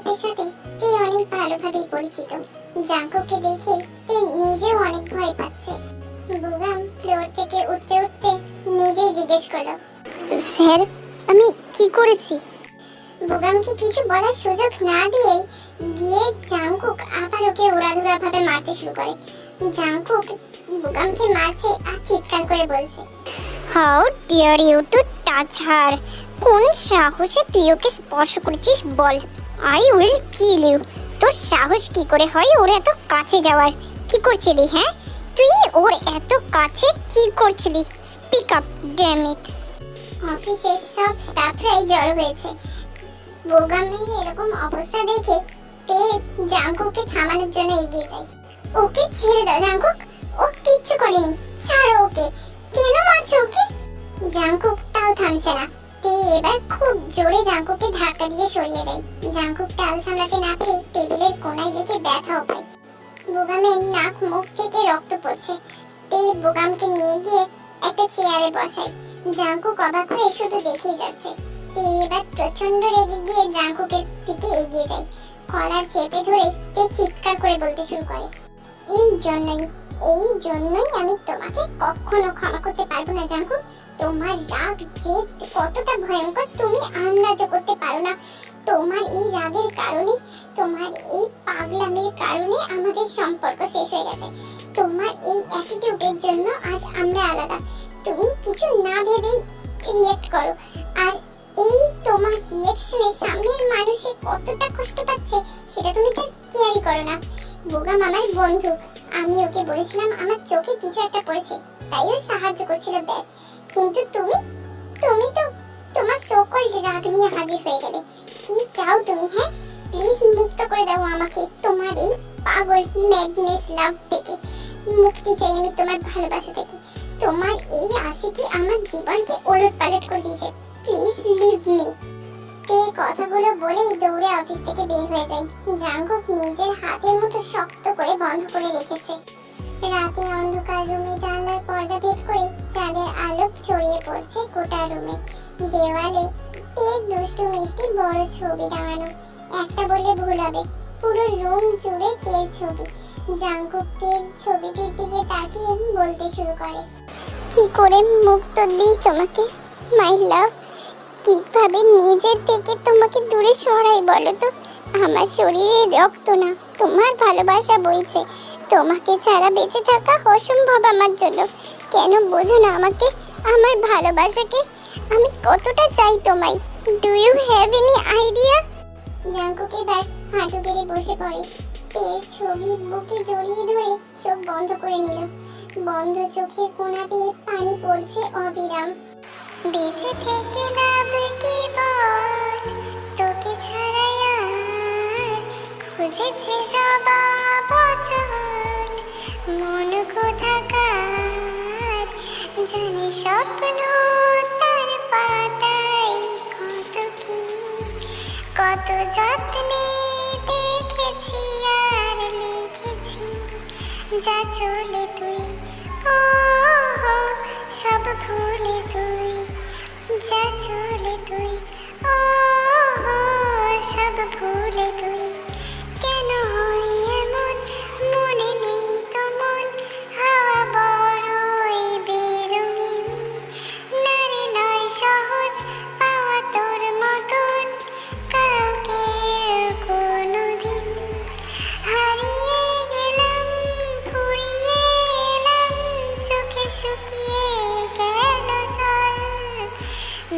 গ্রুপের সাথে তে অনেক ভালোভাবেই পরিচিত। জাঙ্কুককে দেখে তে নিজেও অনেক ভয় পাচ্ছে। বুগাম ফ্লোর থেকে উঠতে উঠতে নিজেই জিজ্ঞেস করল, স্যার, আমি কি করেছি? বুগামকে কিছু বলার সুযোগ না দিয়ে গিয়ে জাংকুক আবার ওকে উড়াধুরা ভাবে মারতে শুরু করে। জাংকুক বুগামকে মারছে আর চিৎকার করে বলছে, how dare you to touch her. কোন সাহসে তুই ওকে স্পর্শ করেছিস বল? I will kill you. তোর সাহস কি করে হয় ওর এত কাছে যাওয়ার? কি করছিলি হ্যাঁ? তুই ওর এত কাছে কি করছিলি? স্পিক আপ ড্যাম ইট অফিসের সব স্টাফরাই জড়ো হয়েছে। বুগামের এরকম অবস্থা দেখে তে জাংকুককে থামানোর জন্য এগিয়ে যায়। ওকে ছেড়ে দাও জাংকুক ও কিচ্ছু করেনি। ছাড়ো ওকে। কেন মারছো ওকে? জাংকুক তাও থামছে না। তে এবার খুব জোরে জাংকুককে ধাক্কা দিয়ে সরিয়ে দেয়। জাংকুক টাল সামলাতে না পেরে টেবিলের কোনায় রেখে ব্যথাও পায়। বুগামের নাক মুখ থেকে রক্ত পড়ছে। তে বুগামকে নিয়ে গিয়ে একটা চেয়ারে বসায়। জাঙ্কুক অবাক হয়ে শুধু দেখেই যাচ্ছে। তে এবার প্রচণ্ড রেগে গিয়ে জাঙ্কুকের দিকে এগিয়ে যায়। কলার চেপে ধরে তে চিৎকার করে বলতে শুরু করে, এই জন্যই এই জন্যই আমি তোমাকে কখনো ক্ষমা করতে পারব না, জাঙ্কুক। তোমার রাগ জেদ কতটা ভয়ঙ্কর তুমি আন্দাজও করতে পারো না। তোমার এই রাগের কারণে, তোমার এই পাগলামির কারণে আমাদের সম্পর্ক শেষ হয়ে গেছে। তোমার এই অ্যাটিটিউডের জন্য আজ আমরা আলাদা। তুমি কিছু না ভেবেই রিয়েক্ট করো। আর এই তোমার রিয়েকশনের সামনের মানুষে কতটা কষ্ট পাচ্ছে, সেটা তুমি তার কেয়ারই করো না। বোগাম আমার বন্ধু, আমি ওকে বলেছিলাম, আমার চোখে কিছু একটা পড়েছে, তাই ও সাহায্য করছিল, ব্যাস। কিন্তু তুমি তুমি তো তোমার সকল রাগ নিয়ে হাজির হয়ে গেলে। কি চাও তুমি হ্যাঁ? প্লিজ মুক্ত করে দাও আমাকে তোমার এই পাগল ম্যাডনেস লাভ থেকে। মুক্তি চাই আমি তোমার ভালোবাসা থেকে। তোমার এই আশিকি আমার জীবনকে ওলট পালট করে দিয়েছে। প্লিজ লিভ মি তে কথাগুলো বলেই দৌড়ে অফিস থেকে বের হয়ে যায়। জাঙ্কুক নিজের হাতের মুঠো শক্ত করে বন্ধ করে রেখেছে। রাতে অন্ধকার রুমে পর্দা ভেদ করে চাঁদের আলো ছড়িয়ে পড়ছে গোটা রুমে। দেওয়ালে তের দুষ্টু মিষ্টি বড় ছবি টাঙানো। একটা বললে ভুল হবে, পুরো রুম জুড়ে তের ছবি। জাঙ্কুক তের ছবিটির দিকে তাকিয়ে বলতে শুরু করে, কি করে মুক্ত দিই তোমাকে মাই লাভ কীভাবে নিজের থেকে তোমাকে দূরে সরাই বলো তো? আমার শরীরে রক্ত না, তোমার ভালোবাসা বইছে। তোমাকে ছাড়া বেঁচে থাকা অসম্ভব আমার জন্য। কেন বোঝো না আমাকে? আমার ভালোবাসাকে আমি কতটা চাই তোমায়? Do you have any idea Jungkook এবার হাঁটু গেড়ে বসে পড়ে। তের ছবি বুকে জড়িয়ে ধরে চোখ বন্ধ করে নিল। বন্ধ চোখের কোণা দিয়ে পানি পড়ছে অবিরাম। বেঁচে থেকে লাভ কি বল? খুঁজেছে জবাব অচল মন কোথাকার জানি স্বপ্ন তার পাতায় কত কি, কত যত্নে দেখেছি আর লিখেছি। যা চলে তুই ও সব ভুলে তুই। যা চলে তুই ও সব ভুলে তুই।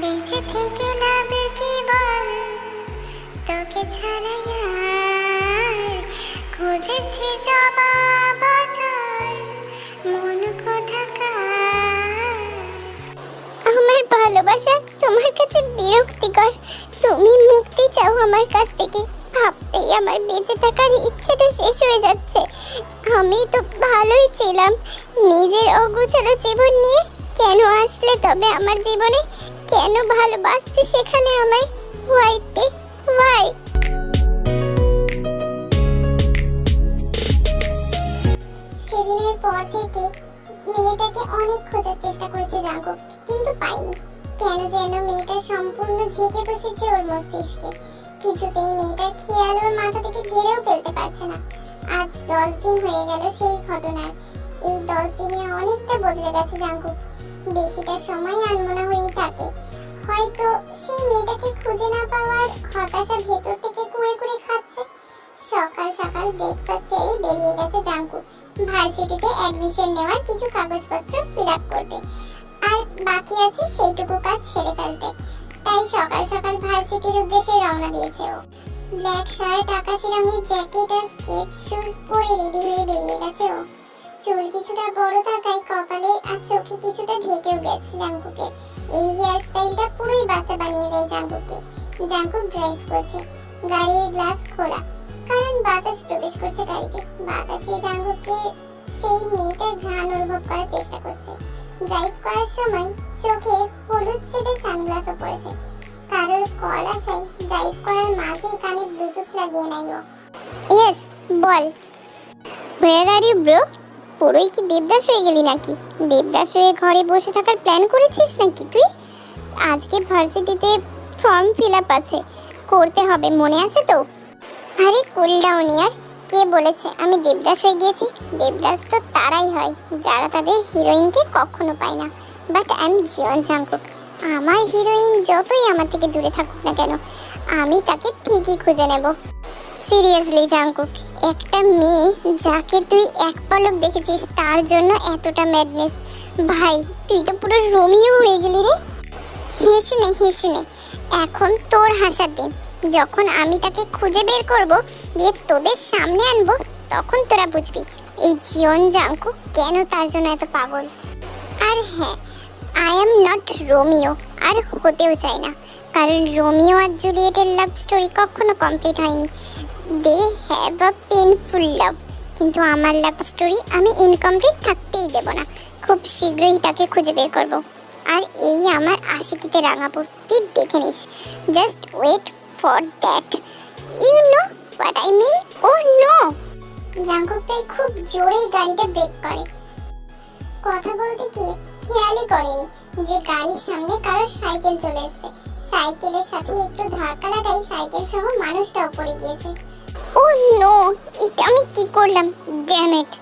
বেঁচে থেকে লাভ কি বল তোকে আর খুঁজেছি জবাব মন কোথাকার আমার ভালোবাসা তোমার কাছে বিরক্তিকর। তুমি মুক্তি চাও আমার কাছ থেকে। ভাবতেই আমার বেঁচে থাকার ইচ্ছেটা শেষ হয়ে যাচ্ছে। আমি তো ভালোই ছিলাম। নিজের অগুছালো জীবন নিয়ে কেন আসলে তবে আমার জীবনে কেন ভালোবাসতে সেখানে আমায়? হোয়াইটে হোয়াই সেদিনের পর থেকে মেয়েটাকে অনেক খোঁজার চেষ্টা করেছে জাঙ্কুক, কিন্তু পাইনি। কেন যেন মেয়েটা সম্পূর্ণ ঝেঁকে বসেছে ওর মস্তিষ্কে। কিছুতেই মেয়েটার খেয়াল ওর মাথা থেকে ঝেড়েও ফেলতে পারছে না। আজ দশ দিন হয়ে গেল সেই ঘটনায়। এই দশ দিনে অনেকটা বদলে গেছে জাঙ্কুক। বেশিটা সময় আনমনা হয়েই থাকে। হয়তো সেই মেয়েটাকে খুঁজে না পাওয়ার হতাশা ভেতর থেকে কুড়ে কুড়ে খাচ্ছে। সকাল সকাল ব্রেকফাস্ট সেরেই বেরিয়ে গেছে জাঙ্কুক ভার্সিটিতে অ্যাডমিশন নেওয়ার কিছু কাগজপত্র ফিল আপ করতে। আর বাকি আছে সেইটুকু কাজ সেরে ফেলতে। তাই সকাল সকাল ভার্সিটির উদ্দেশ্যে রওনা দিয়েছে ও। ব্ল্যাক শার্ট আকাশি রঙের জ্যাকেট আর স্কেট শুজ পরে রেডি হয়ে বেরিয়ে গেছে ও। চুল কিছুটা বড় থাকায় কপালে আর চোখে কিছুটা ঢেকেও গেছে জাঙ্কুকে। এই হেয়ার স্টাইলটা পুরোই বাচ্চা বানিয়ে দেয় জাঙ্কুকে। জাঙ্কুক ড্রাইভ করছে। গাড়ির গ্লাস খোলা। কারণ বাতাস প্রবেশ করছে গাড়িতে। বাতাসে জাঙ্কুকে সেই মেয়েটার ঘ্রাণ অনুভব করার চেষ্টা করছে। ড্রাইভ করার সময় চোখে হলুদ সেটে সানগ্লাসও পড়েছে। কারোর কল আসায় ড্রাইভ করার মাঝেই কানে ব্লুটুথ লাগিয়ে নাই ও। ইয়েস বল। হোয়ার আর ইউ ব্রো পুরোই কি দেবদাস হয়ে গেলি নাকি? দেবদাস হয়ে ঘরে বসে থাকার প্ল্যান করেছিস নাকি তুই? আজকে ভার্সিটিতে ফর্ম ফিল আপ আছে। করতে হবে, মনে আছে তো? আরে কুল ডাউন ইয়ার। কে বলেছে? আমি দেবদাস হয়ে গিয়েছি। দেবদাস তো তারাই হয়। যারা তাদের হিরোইনকে কখনো পায় না। বাট আই এম জীবন জাঙ্কুক আমার হিরোইন যতই আমার থেকে দূরে থাকুক না কেন, আমি তাকে ঠিকই খুঁজে নেব। Seriously, Jungkook. একটা মেয়ে যাকে তুই এক পলক দেখেছিস, তার জন্য এতটা ম্যাডনেস ভাই, তুই তো পুরো রোমিও হয়ে গেলি রে। হেসে নে হেসে নে। এখন তোর হাসার দিন। যখন আমি তাকে খুঁজে বের করব, দিয়ে তোদের সামনে আনব, তখন তোরা বুঝবি, এই জীবন জাঙ্কু কেন তার জন্য এত পাগল। আর হ্যাঁ আই এম নট রোমিও আর হতেও চাই না। কারণ রোমিও আর জুলিয়েটের লাভ স্টোরি কখনো কমপ্লিট হয়নি। দে হ্যাভ আ পেনফুল লাভ কিন্তু আমার লাভ স্টোরি আমি ইনকমপ্লিট থাকতেই দেব না। খুব শীঘ্রই তাকে খুঁজে বের করব। আর এই আমার আশিকিতে রাঙাপুর তুই দেখে নিস। Just wait for that you know what I mean oh no Jungkook প্রায় খুব জোরেই গাড়িটা ব্রেক করে। কথা বলতে গিয়ে খেয়ালই করেনি যে গাড়ির সামনে কারও সাইকেল চলে এসেছে। সাইকেলের সাথে একটু ধাক্কা লাগাই সাইকেল সহ মানুষটাও পড়ে গিয়েছে। ও নো এটা আমি কি করলাম? ড্যাম ইট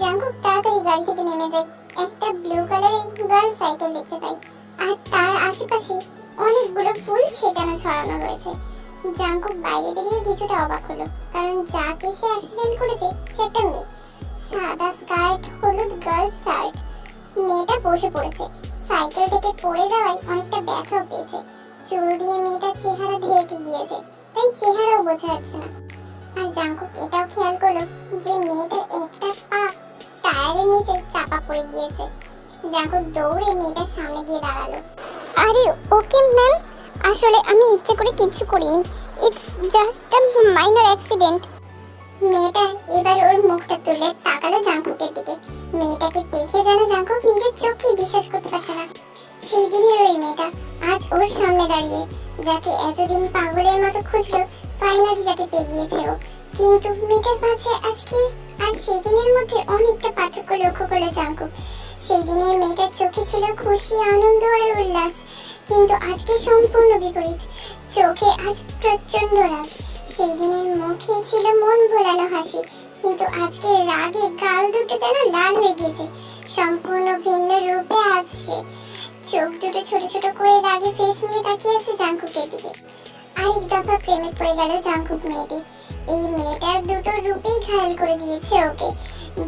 জাঙ্কুক তাড়াতাড়ি গাড়ি থেকে নেমে যায় একটা ব্লু কালারের গার্ল সাইকেল দেখতে পাই। আর তার আশেপাশে অনেকগুলো ফুল ছেটানো ছড়ানো রয়েছে। জাঙ্কুক বাইরে বেরিয়ে কিছুটা অবাক হলো। কারণ যাকে সে অ্যাক্সিডেন্ট করেছে, সে একটা মেয়ে। সাদা স্কার্ট হলুদ গার্ল শার্ট মেয়েটা বসে পড়েছে। সাইকেল থেকে পড়ে যাওয়ায় অনেকটা ব্যথাও পেয়েছে। চুল দিয়ে মেয়েটার চেহারা ঢেকে গিয়েছে। তাই চেহারাও বোঝা যাচ্ছে না। আর জাঙ্কুক এটাও খেয়াল করল যে মেয়েটার একটা পা টায়ারের নিচে চাপা পড়ে গিয়েছে। জাঙ্কুক দৌড়ে মেয়েটার সামনে গিয়ে দাঁড়াল। আরে ওকে ম্যাম, আসলে আমি ইচ্ছে করে কিছু করিনি। It's just a minor accident মেয়েটা এবার ওর মুখটা তুলে তাকালো জাঙ্কুকের দিকে। মেয়েটাকে দেখে যেন জাঙ্কুক নিজের চোখে বিশ্বাস করতে পারছে না। সেই দিনের ওই মেয়েটা আজ ওর সামনে দাঁড়িয়ে, যাকে এতদিন পাগলের মতো খুঁজলো ফাইনালি যাকে পেয়ে গিয়েছে ও কিন্তু মেয়েটার মাঝে আজকে আর সেই দিনের মধ্যে অনেকটা পার্থক্য লক্ষ্য করে জাঙ্কুক সেই দিনের মেয়েটার চোখে ছিল খুশি, আনন্দ আর উল্লাস, কিন্তু আজকে সম্পূর্ণ বিপরীত। চোখে আজ প্রচণ্ড রাগ। সেই দিনের মুখে ছিল মন ভোলানো হাসি, কিন্তু আজকে রাগে গাল দুটো যেন লাল হয়ে গেছে সম্পূর্ণ ভিন্ন রূপে সে। চোখ দুটো ছোট ছোট করে রাগে ফেস নিয়ে তাকিয়ে আছে জাঙ্কুকের দিকে আরেক দফা প্রেমে পড়ে গেল জাঙ্কুক মেয়েটি। এই মেয়েটার দুটো রূপেই ঘায়াল করে দিয়েছে ওকে।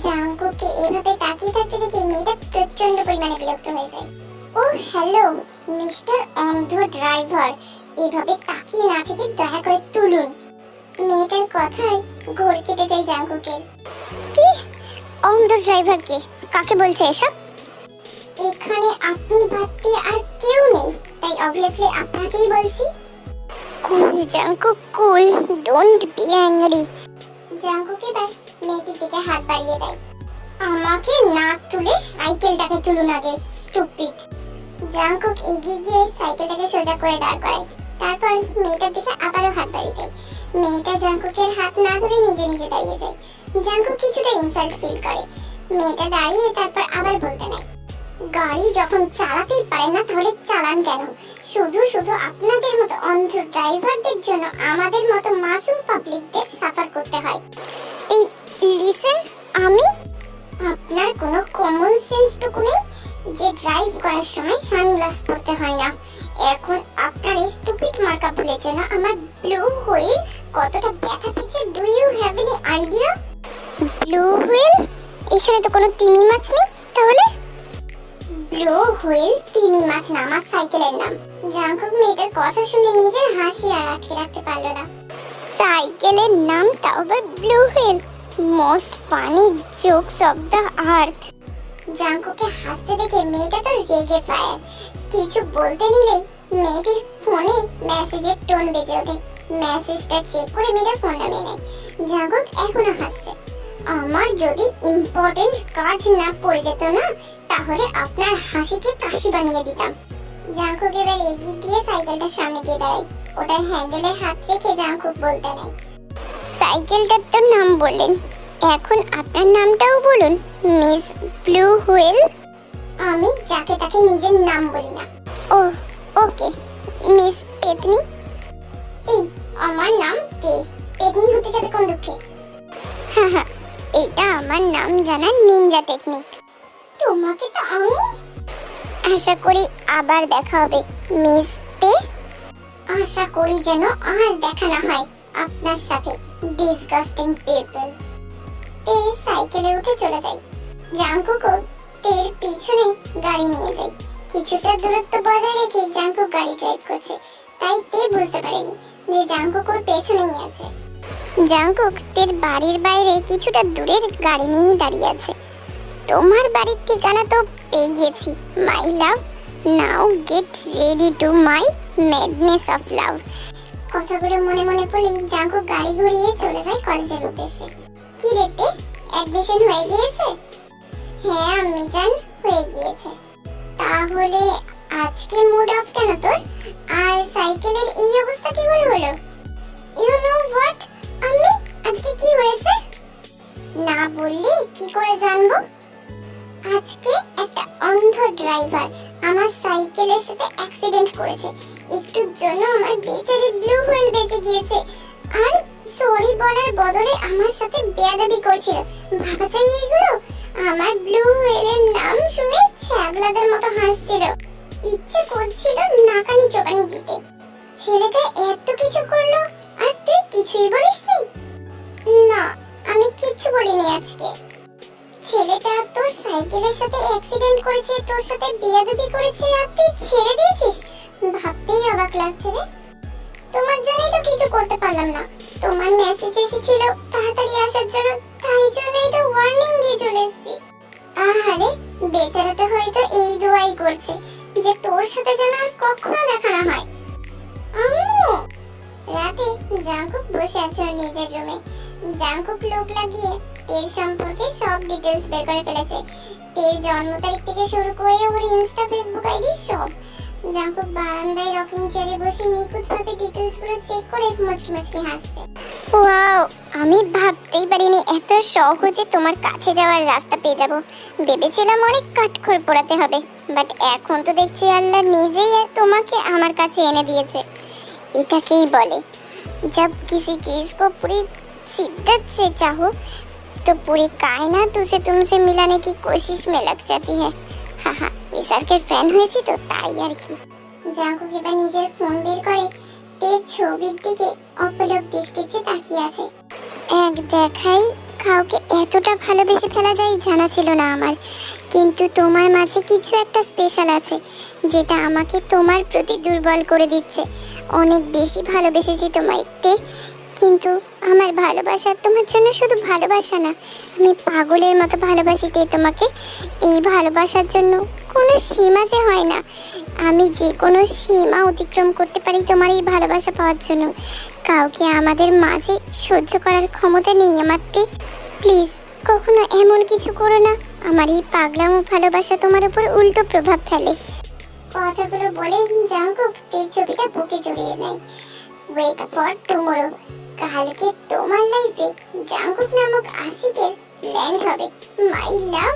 জাঙ্কুককে এভাবে তাকিয়ে থাকতে দেখে মেয়েটা প্রচণ্ড পরিমাণে বিরক্ত হয়ে যায়। ও, হ্যালো, মিস্টার অন্ধ ড্রাইভার। এভাবে তাকিয়ে না থেকে দয়া করে তুলুন। মেয়েটার কথায় ঘোর কেটে যায় জাঙ্কুকের। কি? অন্ধ ড্রাইভার কে? কাকে বলছে এসব? এখানে আপনি বাদ আর কেউ নেই। তাই অবভিয়াসলি আপনাকেই বলছি। Cool Jungkook cool don't be angry Jungkook এবার মেয়েটির দিকে হাত বাড়িয়ে দেয়। আমাকে না তুলে সাইকেলটাকে তুলুন আগে স্টুপিড জাঙ্কুক এগিয়ে গিয়ে সাইকেলটাকে সোজা করে দাঁড় করায়। তারপর মেয়েটার দিকে আবারও হাত বাড়িয়ে দেয়। মেয়েটা জাঙ্কুকের হাত না ধরে নিজে নিজে দাঁড়িয়ে যায়। জাঙ্কুক কিছুটা ইনসাল্ট ফিল করে। মেয়েটা দাঁড়িয়ে তারপর আবার বলতে নেয় গাড়ি যখন চালাতেই পারেন না, তাহলে চালান কেন? শুধু শুধু আপনাদের মতো অন্ধ ড্রাইভারদের জন্য আমাদের মতো মাসুম পাবলিকদের সাফার করতে হয়। এই লিসেন আমি আপনার কোনো কমন সেন্সটুকু নেই যে ড্রাইভ করার সময় সানগ্লাস পরতে হয় না। এখন আপনার এই স্টুপিড মার্কা ভুলের জন্য আমার ব্লু হুইল কতটা ব্যথা পেয়েছে do you have any idea blue wheel এখানে তো কোনো তিমি মাছ নেই, তাহলে? ব্লু হুইল তিমি মাছ না সাইকেলের নাম। জাঙ্কুক মেয়েটার কথা শুনে নিজের হাসি আর আটকে রাখতে পারল না। সাইকেলের নাম তাও আবার blue wheel. Most funny jokes of the earth. জাঙ্কুকে হাসতে দেখে মেয়েটা তো রেগে ফায়ার। কিছু বলতে নিলেই মেয়েটির ফোনে মেসেজের টোন বেজে ওঠে। মেসেজটা চেক করে মেয়েটা ফোন নামিয়ে নেয়। জাঙ্কুক এখনও হাসছে। আমার যদি ইম্পর্টেন্ট কাজ না পড়ে যেত না, তাহলে আপনার হাসিকে কাশি বানিয়ে দিতাম। জাঙ্কুক এবার এগিয়ে গিয়ে সাইকেলটার সামনে গিয়ে দাঁড়ায়। ওটার হ্যান্ডেলে হাত রেখে জাঙ্কুক বলতে নেয়, সাইকেলটার তো নাম বললেন। এখন আপনার নামটাও বলুন, মিস ব্লু হুইল আমি যাকে তাকে নিজের নাম বলি না। ও ওকে, মিস পেতনি? এই, আমার নাম তে পেতনি হতে যাবে কোন দুঃখে? হ্যাঁ হ্যাঁ এটা আমার নাম জানা নিনজা টেকনিক তোমাকে তো আমি? আশা করি আবার দেখা হবে মিস তে। আশা করি যেন আর দেখা না হয় আপনার সাথে ডিসগাস্টিং পিপল তে সাইকেলে উঠে চলে যাই জাঙ্কুকো তের পিছনে গাড়ি নিয়ে যাই। কিছুটা দূরত্ব বজায় রেখে জাঙ্কুক গাড়ি ড্রাইভ করছে, তাই তে বুঝতে পারেনি যে জাঙ্কুক ওর পেছনেই আছে। তের বাড়ির বাইরে কিছুটা দূরের গাড়ি নিয়ে দাঁড়িয়ে আছে। তোমার বাড়ির ঠিকানা তো পেয়ে গেছি my love now get ready to my madness of love কথাগুলো মনে মনে পড়লেই জাঙ্কুক গাড়ি ঘুরিয়ে চলে যায় কলেজের উদ্দেশ্যে। কি রেতে অ্যাডমিশন হয়ে গিয়েছে? হ্যাঁ আম্মি জান হয়ে গিয়েছে। তাহলে আজকে মুড অফ কেন তোর? আর সাইকেলের এই অবস্থা কি করে হলো? ইউ নো হোয়াট আম্মি আজকে কি হয়েছে? না বললে কি করে জানব? আজকে একটা অন্ধ ড্রাইভার আমার সাইকেলের সাথে অ্যাক্সিডেন্ট করেছে। একটুর জন্য আমার বেচারি ব্লু হুইল বেঁচে গিয়েছে। আর সরি বলার বদলে আমার সাথে বেয়াদবি করছিল। ভাবা চাই এগুলো? আমার ব্লু হুইলের নাম শুনে ছ্যাবলাদের মতো হাসছিল। ইচ্ছে করছিল নাকানি চোকানি দিতে। ছেলেটা এত কিছু করল কিছুই বলিসনি? না, আমি কিচ্ছু বলিনি আজকে। ছেলেটা তোর সাইকেলের সাথে অ্যাক্সিডেন্ট করেছে, তোর সাথে বেয়াদবি করেছে, আর তুই ছেড়ে দিয়েছিস? ভাবতেই অবাক লাগছে রে। তোমার জন্যই তো কিছু করতে পারলাম না। তোমার মেসেজ এসেছিল তাড়াতাড়ি আসার জন্য, তাই জন্যই তো ওয়ার্নিং দিয়ে চলে এসেছি। আহারে, বেচারাটা হয়তো এই দোয়াই করছে যে তোর সাথে যেন আর কখনো দেখা না হয়। আম্মু! রাতে জাঙ্কুক বসে আছে ওর নিজের রুমে জাঙ্কুক লোক লাগিয়ে তের সম্পর্কে সব ডিটেলস বের করে ফেলেছে। তের জন্ম তারিখ থেকে শুরু করে ওর ইনস্টা ফেসবুক আইডি সব। জাঙ্কুক বারান্দায় রকিং চেয়ারে বসে নিখুঁতভাবে ডিটেলসগুলো চেক করে মুচকি মুচকি হাসছে। ওয়াও, আমি ভাবতেই পারিনি এত সহজে তোমার কাছে যাওয়ার রাস্তা পেয়ে যাব। ভেবেছিলাম অনেক কাঠখড় পোড়াতে হবে বাট এখন তো দেখছি আল্লাহ নিজেই তোমাকে আমার কাছে এনে দিয়েছে। এটাকেই বলে जब किसी चीज को पूरी शिद्दत से चाहो तो पूरी कायनात उसे तुमसे मिलाने की कोशिश में लग जाती है हाँ हाँ নিসার্গের ফ্যান হয়েছি তো তাই আর কি জাঙ্কুক এবার নিজের ফোন বের করে তের ছবির দিকে অপলক দৃষ্টিতে তাকিয়ে আছে এক দেখাই কাউকে এতটা ভালোবেসে ফেলা যায় জানা ছিল না আমার কিন্তু তোমার মাঝে কিছু একটা স্পেশাল আছে যেটা আমাকে তোমার প্রতি দুর্বল করে দিচ্ছে অনেক বেশি ভালোবেসেছি তোমাকে। কিন্তু আমার ভালোবাসা তোমার জন্য শুধু ভালোবাসা না, আমি পাগলের মতো ভালোবাসি তে তোমাকে। এই ভালোবাসার জন্য কোনো সীমা যে হয় না। আমি যে কোনো সীমা অতিক্রম করতে পারি তোমার এই ভালোবাসা পাওয়ার জন্য। কাউকে আমাদের মাঝে সহ্য করার ক্ষমতা নেই আমার তে প্লিজ, কখনো এমন কিছু করো না। আমার এই পাগলামো ভালোবাসা তোমার উপর উল্টো প্রভাব ফেলে। কথাগুলো বলেই জাঙ্কুক ছবিটা বুকে জড়িয়ে নেয়। ওয়েট ফর টুমোরো কালকে তোমার লাইফে জাঙ্কুক নামক আশিকের ল্যান্ড হবে। মাই লাভ